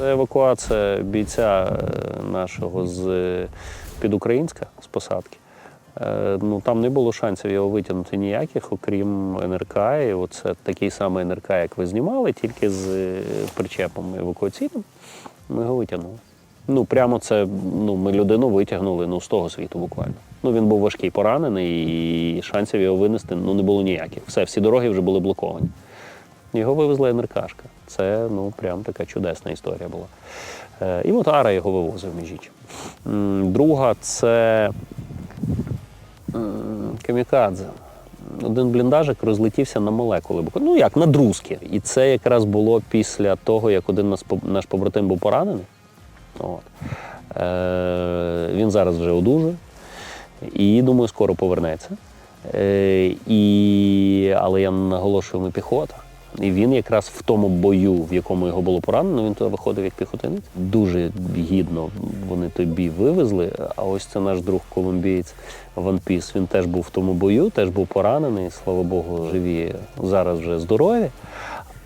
Евакуація бійця е, нашого з е, під Українська з посадки. Е, Ну там не було шансів його витягнути ніяких, окрім НРК. І оце такий самий НРК, як ви знімали, тільки з причепом евакуаційним. Ми його витягнули. Ну, прямо це ну, ми людину витягнули ну, з того світу буквально. Ну, він був важкий поранений, і шансів його винести ну, не було ніяких. Все, всі дороги вже були блоковані. Його вивезла НРКшка. Це ну, прям така чудесна історія була. Е, і Мотара його вивозив між іншим. М, Друга це камікадзе. Один бліндажик розлетівся на молекули. Ну як, на друзки. І це якраз було після того, як один наш побратим був поранений. От. Е, він зараз вже одужує. І думаю, скоро повернеться. Е, і, але я наголошую, ми піхота. І він якраз в тому бою, в якому його було поранено, він туди виходив як піхотинець. Дуже гідно вони той бій вивезли. А ось це наш друг колумбієць Ван Піс. Він теж був в тому бою, теж був поранений. Слава Богу, живі зараз вже здорові.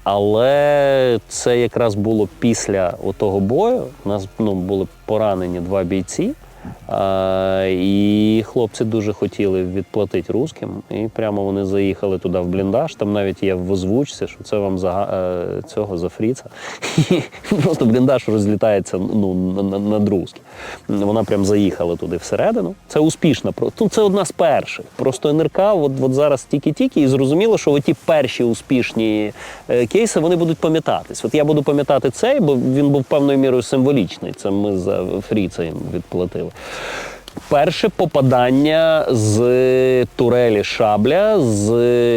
Але це якраз було після того бою. У нас ну, були поранені два бійці. І хлопці дуже хотіли відплатити русським. І прямо вони заїхали туди в бліндаж. Там навіть є в озвучці, що це вам за е, цього за фріца. І Просто бліндаж розлітається ну, на, на, на. Вона прям заїхала туди всередину. Це успішна. Ну, це одна з перших. Просто НРК, от, от зараз тільки-тільки, і зрозуміло, що ті перші успішні е, кейси вони будуть пам'ятатись. От я буду пам'ятати цей, бо він був певною мірою символічний. Це ми за фріца їм відплатили. Перше попадання з турелі шабля з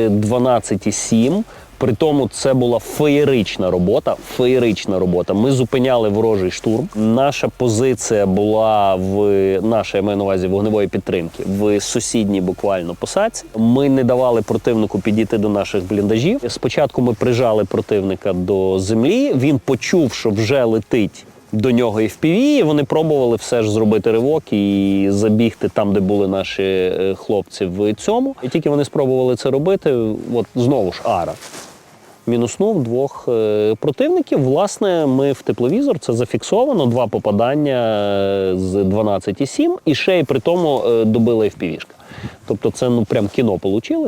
12,7. При тому це була феєрична робота. Феєрична робота. Ми зупиняли ворожий штурм. Наша позиція була в наша я маю на увазі вогневої підтримки в сусідній буквально посадці. Ми не давали противнику підійти до наших бліндажів. Спочатку ми прижали противника до землі. Він почув, що вже летить до нього і в піві, вони пробували все ж зробити ривок і забігти там, де були наші е, хлопці в цьому. І тільки вони спробували це робити, от знову ж ара. Мінуснув двох е, противників. Власне, ми в тепловізор це зафіксовано. Два попадання е, з 12,7 і ще й при тому добила FPV-шка. Тобто це ну прям кіно вийшло.